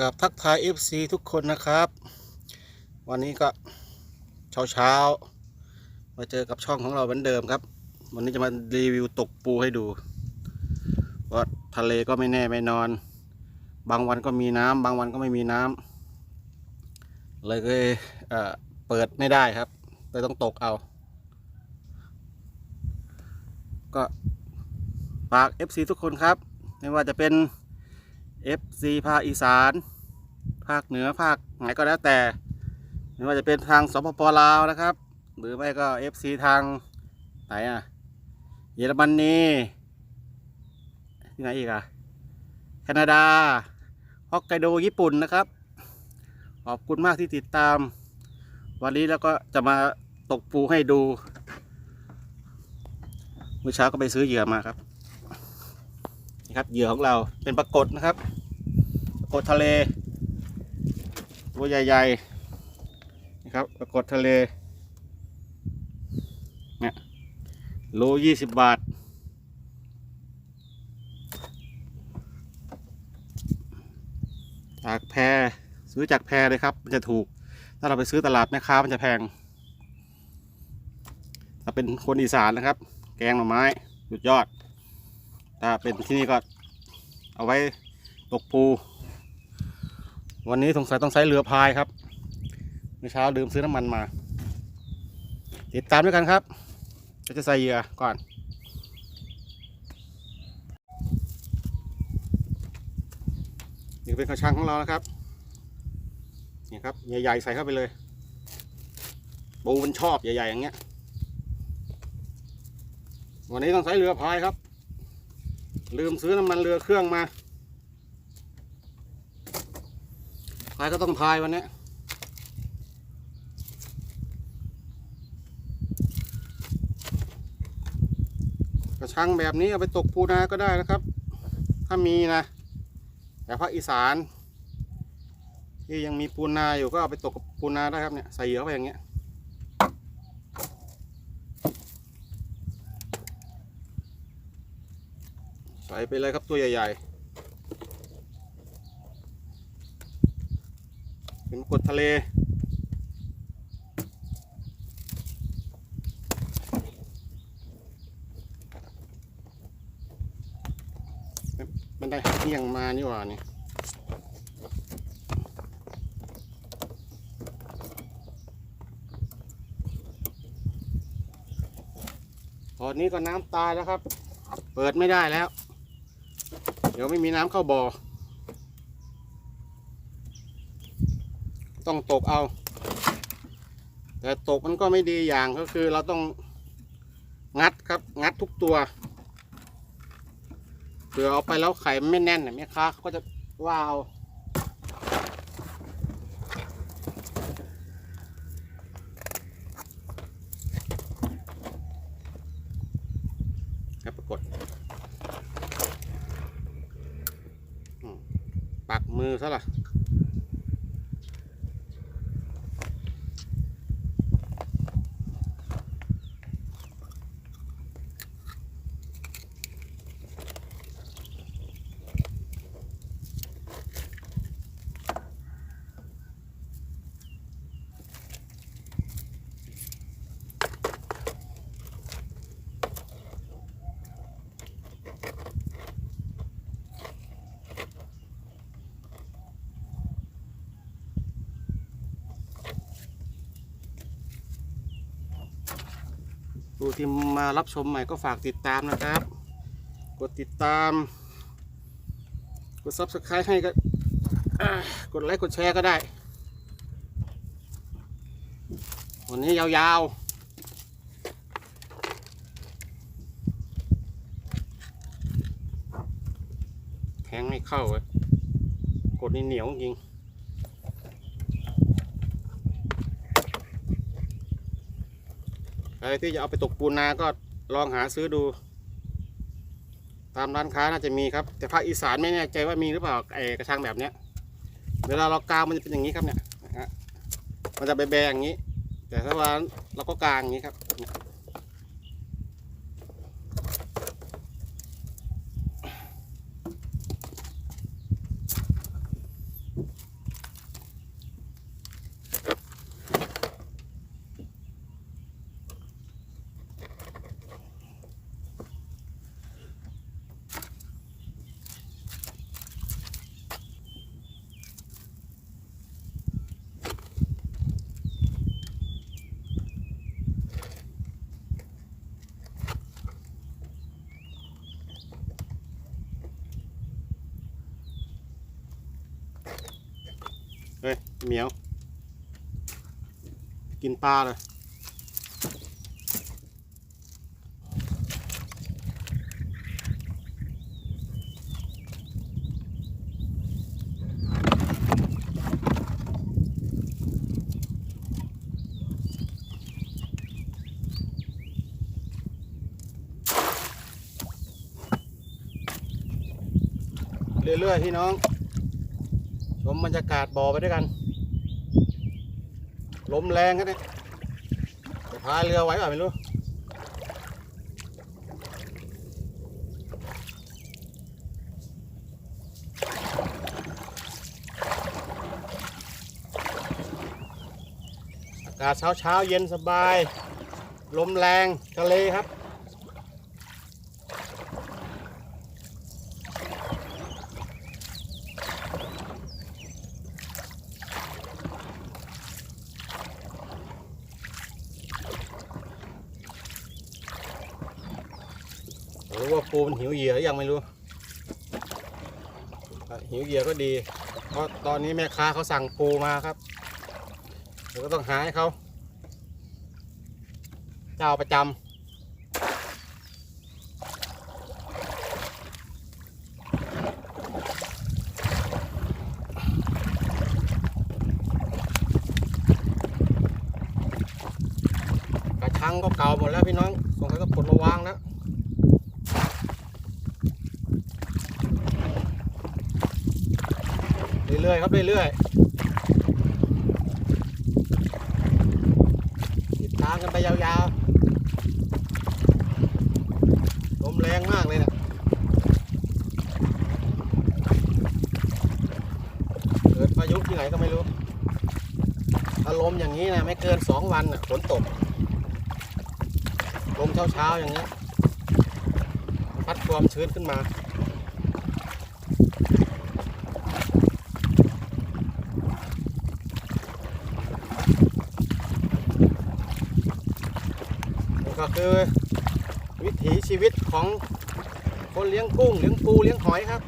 กับทักทาย FC ทุกคนนะครับ วันนี้ก็เช้าเช้าๆมาเจอกับช่องของเราเหมือนเดิมครับ วันนี้จะมารีวิวตกปูให้ดูว่าทะเลก็ไม่แน่ไม่นอน บางวันก็มีน้ำบางวันก็ไม่มีน้ำเลยก็เลยเอ่อเปิดไม่ได้ครับเลยต้องตกเอา ก็ฝาก FC ทุกคนครับ ไม่ว่าจะเป็น FC ภาคอีสาน ภาคเหนือภาคไหนก็แล้วแต่ ไม่ว่าจะเป็นทางสปปลาวนะครับ หรือไม่ก็ FC ทางไหนอะเยอรมนีที่ไหนอีกอะแคนาดาฮอกไกโดญี่ปุ่นนะครับ ขอบคุณมากที่ติดตาม วันนี้แล้วก็จะมาตกปูให้ดูเมื่อเช้าก็ไปซื้อเหยื่อมาครับนี่ครับเหยื่อของเราเป็นปรากฏนะครับ กฏทะเล ตัวใหญ่ๆนะครับปรากฏทะเลเนี่ยโลยี่สิบบาท จากแพรซื้อจากแพรเลยครับ มันจะถูก ถ้าเราไปซื้อตลาดแม่ค้ามันจะแพง ถ้าเป็นคนอีสานนะครับ แกงหน่อไม้สุดยอด ถ้าเป็นที่นี่ก็เอาไว้ตกปู วันนี้สงสัยต้องใช้เรือพายครับเมื่อเช้าลืมซื้อน้ำมันมา ติดตามด้วยกันครับก็จะใส่เหยื่อก่อนนี่เป็นกระชังของเรานะครับนี่ครับใหญ่ๆใส่เข้าไปเลยปูมันชอบใหญ่ๆอย่างเงี้ย วันนี้ต้องใช้เรือพายครับ ลืมซื้อน้ำมันเรือเครื่องมา พายก็ต้องพายวันนี้กระชังแบบนี้เอาไปตกปูนาก็ได้นะครับ ถ้ามีนะแต่ภาคอีสานที่ยังมีปูนาอยู่ก็เอาไปตกกับปูนาได้ครับเนี่ยใส่เหยื่อไปอย่างเงี้ยใส่ไปเลยครับตัวใหญ่ ๆ เป็ นกดทะเลมันได้เที่ยงมานี่หว่านี่ตอนนี้ก็น้ำตายแล้วครับ เปิดไม่ได้แล้ว เดี๋ยวไม่มีน้ำเข้าบ่อ ต้องตกเอา แต่ตกมันก็ไม่ดีอย่างก็คือเราต้องงัดครับ งัดทุกตัวเผื่อเอาไปแล้วไข่ไม่แน่นเนี่ยแม่ค้าเขาก็จะว่าเอาครับปรากฏอืมปักมือซะล่ะ ผู้ที่มารับชมใหม่ก็ฝากติดตามนะครับ กดติดตาม กด subscribe ให้ก็กดไลค์กดแชร์ก็ได้ วันนี้ยาวๆแทงไม่เข้าเลยกดนี่เหนียวจริง ครที่จะเอาไปตกปูนาก็ลองหาซื้อดู ตามร้านค้าน่าจะมีครับ แต่ภาคอีสานไม่แน่ใจว่ามีหรือเปล่าไอกระชังแบบเนี้ย เวลาเรากางมันจะเป็นอย่างนี้ครับเนี่ยนะฮะมันจะแบๆอย่างนี้ แต่ถ้าว่าเราก็กางอย่างนี้ครับ เหมียว กินปลาเลยเรื่อยๆพี่น้อง ชมบรรยากาศบ่อไปด้วยกัน ลมแรงครับเนี่ยพายเรือไหวเปล่าไม่รู้อากาศเช้าเช้าเย็นสบาย ลมแรงทะเลครับ รู้ว่าปูมันหิวเหยื่อยังไม่รู้ หิวเหยื่อก็ดี เพราะตอนนี้แม่ค้าเขาสั่งปูมาครับเราก็ต้องหาให้เขาเจ้าประจำกระชังก็เก่าหมดแล้วพี่น้องสงสัยก็ปลดมาวางแล้ว รื่อยๆครับเรื่อยๆติดตามกันไปยาวๆลมแรงมากเลยนะเกิดพายุที่ไหนก็ไม่รู้อารมณ์อย่างนี้นะไม่เกินสองวันนะฝนตกลมเช้าๆอย่างเงี้พัดความชื้นขึ้นมา ก็คือ วิถีชีวิตของคนเลี้ยงกุ้งเลี้ยงปูเลี้ยงหอยครับ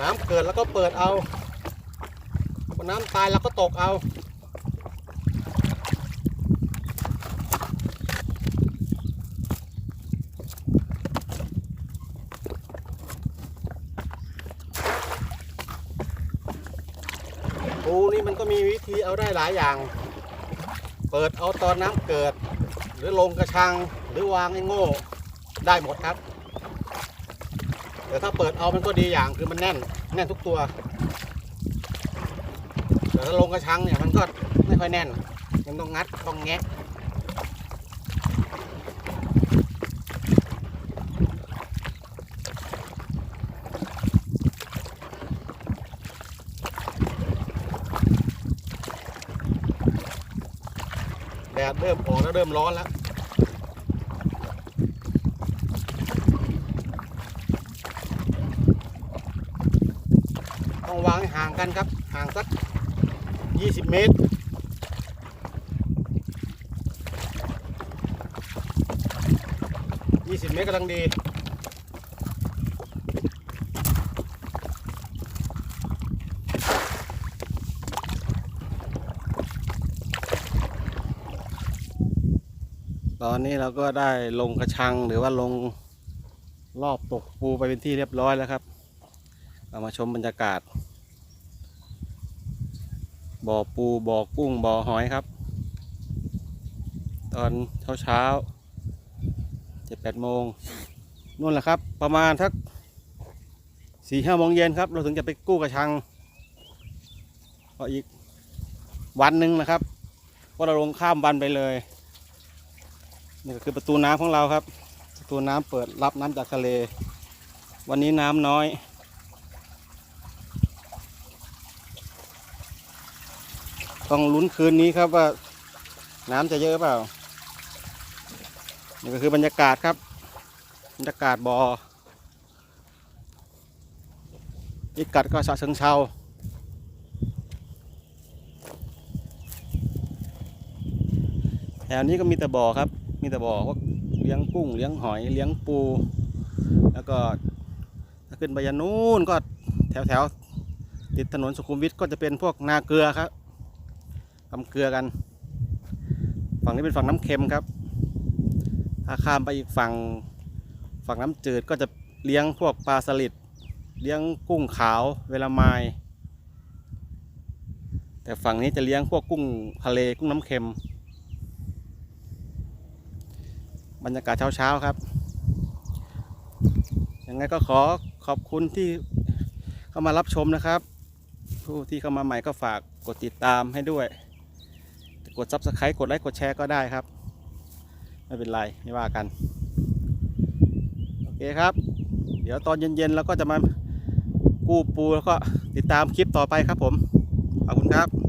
น้ำเกิดแล้วก็เปิดเอาน้ำตายแล้วก็ตกเอา ปูนี่็มีวิธีเอาได้หลายอย่าง เปิดเอาตอนน้ำเกิด หรือลงกระชังหรือวางไอ้โง่ได้หมดครับแต่ถ้าเปิดเอามันก็ดีอย่างคือมันแน่นแน่นทุกตัวแต่ถ้าลงกระชังเนี่ยมันก็ไม่ค่อยแน่นยังต้องงัดต้องแงะ แดดเริ่มออกแล้วเริ่มร้อนแล้วต้องวางให้ห่างกันครับ ห่างสัก 20 เมตรยี่สิบเมตรกำลังดี อนนี้เราก็ได้ลงกระชังหรือว่าลงรอบตกปูไปเป็นที่เรียบร้อยแล้วครับเอามาชมบรรยากาศ บ่อปูบ่อกุ้งบ่อหอยครับ ตอนเช้าเช้าเจ็ดแปดโมงนู่นแหละครับ ประมาณทักสี่ห้าโมงเย็นครับ เราถึงจะไปกู้กระชังก็อีกวันหนึ่งนะครับเพราะเราลงข้ามวันไปเลย นี่ก็คือประตูน้ำของเราครับ ประตูน้ำเปิดรับน้ำจากทะเล วันนี้น้ำน้อยต้องลุ้นคืนนี้ครับว่า น้ำจะเยอะเปล่า นี่ก็คือบรรยากาศครับ บรรยากาศบอ่อพิกัดก็ฉะเชิงเซาแถวนี้ก็มีแต่บ่อครับ มีแต่บอพวกเลี้ยงกุ้งเลี้ยงหอยเลี้ยงปู แล้วก็ถ้าขึ้นไปยันนู้นก็แถวแถวๆติดถนนสุขุมวิทก็จะเป็นพวกนาเกลือครับทำเกลือกัน ฝั่งนี้เป็นฝั่งน้ำเค็มครับ ถ้าข้ามไปอีกฝั่งฝั่งน้ำจืดก็จะเลี้ยงพวกปลาสลิดเลี้ยงกุ้งขาวเวลาไมายแต่ฝั่งนี้จะเลี้ยงพวกกุ้งทะเลกุ้งน้ำเค็ม บรรยากาศเช้าๆครับ ยังไงก็ขอขอบคุณที่เข้ามารับชมนะครับ ผู้ที่เข้ามาใหม่ก็ฝากกดติดตามให้ด้วย กด subscribe กดไลค์กดแชร์ก็ได้ครับ ไม่เป็นไรไม่ว่ากัน โอเคครับ เดี๋ยวตอนเย็นๆเราก็จะมากู้ปูแล้วก็ติดตามคลิปต่อไปครับผม ขอบคุณครับ